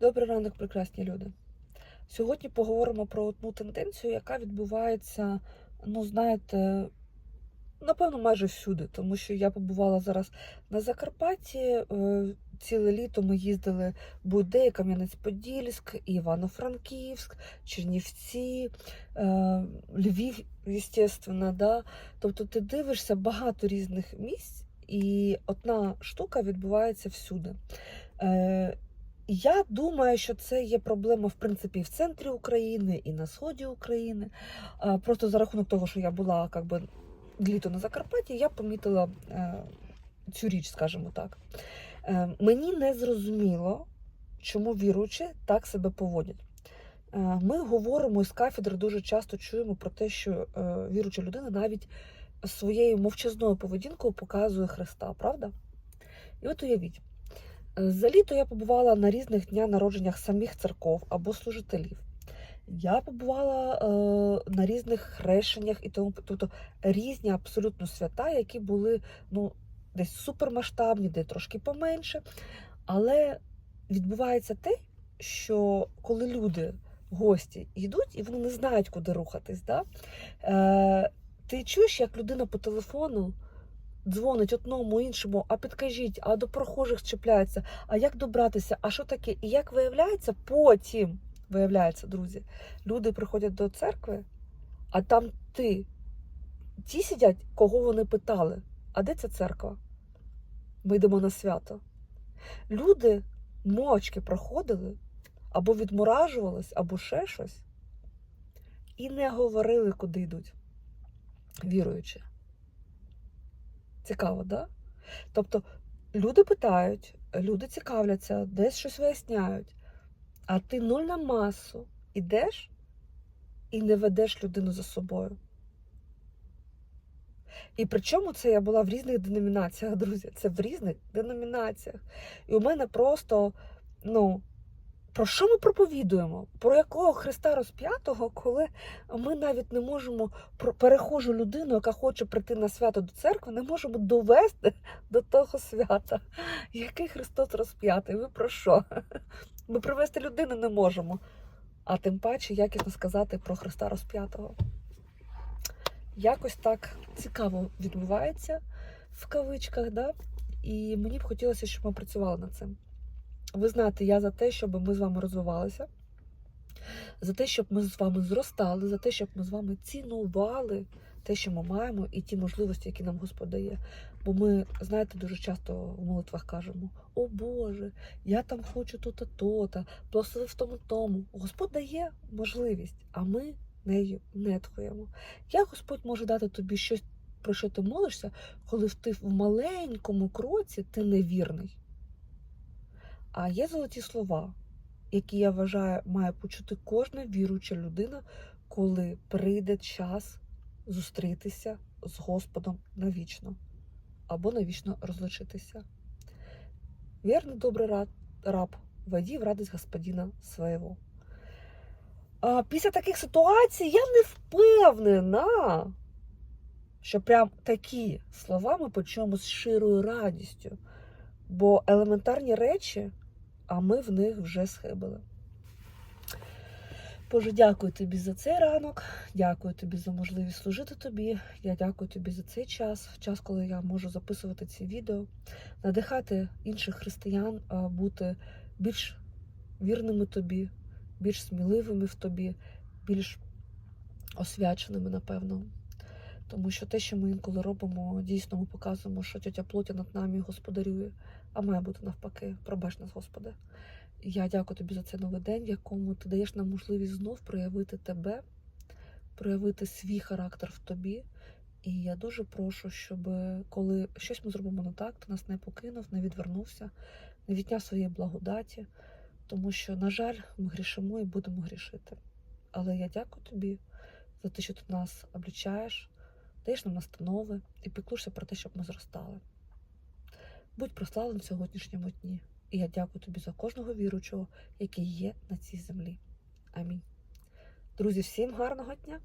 Добрий ранок, прекрасні люди. Сьогодні поговоримо про одну тенденцію, яка відбувається, ну, знаєте, напевно, майже всюди, тому що я побувала зараз на Закарпатті. е, Ціле літо ми їздили будь-де, Кам'янець-Подільськ, Івано-Франківськ, Чернівці, е, Львів, звісно, да. Тобто ти дивишся багато різних місць, і одна штука відбувається всюди. Я думаю, що це є проблема в принципі в центрі України, і на сході України. Просто за рахунок того, що я була как би, літо на Закарпатті, я помітила е, цю річ, скажімо так. Е, Мені не зрозуміло, чому віруючі так себе поводять. Е, Ми говоримо з кафедри дуже часто чуємо про те, що віруюча людина навіть своєю мовчазною поведінкою показує Христа, правда? І от уявіть. За літо я побувала на різних днях народженнях самих церков або служителів. Я побувала е, на різних хрещеннях і тому, тобто різні абсолютно свята, які були ну, десь супермасштабні, де трошки поменше. Але відбувається те, що коли люди, гості, йдуть і вони не знають, куди рухатись, да? е, ти чуєш, як людина по телефону дзвонить одному іншому, а підкажіть, а до прохожих чіпляється, а як добратися, а що таке? І як виявляється, потім виявляється, друзі, люди приходять до церкви, а там ти. Ті сидять, кого вони питали. А де ця церква? Ми йдемо на свято. Люди мовчки проходили, або відморажувались, або ще щось, і не говорили, куди йдуть, віруючи. Цікаво, да? Тобто люди питають, люди цікавляться, десь щось виясняють, а ти нуль на масу ідеш і не ведеш людину за собою. І причому це я була в різних деномінаціях, друзі. Це в різних деномінаціях. І у мене просто, ну, про що ми проповідуємо? Про якого Христа розп'ятого, коли ми навіть не можемо перехожу людину, яка хоче прийти на свято до церкви, не можемо довести до того свята. Який Христос розп'ятий? Ви про що? Ми привести людину не можемо. А тим паче якісно сказати про Христа розп'ятого. Якось так цікаво відбувається в кавичках, да? і мені б хотілося, щоб ми працювали над цим. Ви знаєте, я за те, щоб ми з вами розвивалися, за те, щоб ми з вами зростали, за те, щоб ми з вами цінували те, що ми маємо, і ті можливості, які нам Господь дає. Бо ми, знаєте, дуже часто в молитвах кажемо: О Боже, я там хочу то-то, то-то, благослови в тому тому. Господь дає можливість, а ми нею нетхуємо. Як Господь може дати тобі щось, про що ти молишся, коли ти в маленькому кроці ти невірний? А є золоті слова, які я вважаю, має почути кожна віруюча людина, коли прийде час зустрітися з Господом навічно або навічно розлучитися. Вірний добрий раб, войди в радість Господина свого. А після таких ситуацій я не впевнена, що прям такі слова ми почуємо з щирою радістю. Бо елементарні речі, а ми в них вже схибили. Боже, дякую тобі за цей ранок, дякую тобі за можливість служити тобі. Я дякую тобі за цей час, час, коли я можу записувати ці відео, надихати інших християн бути більш вірними тобі, більш сміливими в тобі, більш освяченими, напевно. Тому що те, що ми інколи робимо, дійсно ми показуємо, що тетя плотя над нами господарює, а має бути навпаки, пробач нас, Господи. Я дякую тобі за цей новий день, в якому ти даєш нам можливість знов проявити тебе, проявити свій характер в тобі. І я дуже прошу, щоб коли щось ми зробимо не так, ти нас не покинув, не відвернувся, не відняв своєї благодаті, тому що, на жаль, ми грішимо і будемо грішити. Але я дякую тобі за те, що ти нас облічаєш, даєш нам настанови і піклуєшся про те, щоб ми зростали. Будь прославлений в сьогоднішньому дні. І я дякую тобі за кожного віручого, який є на цій землі. Амінь. Друзі, всім гарного дня!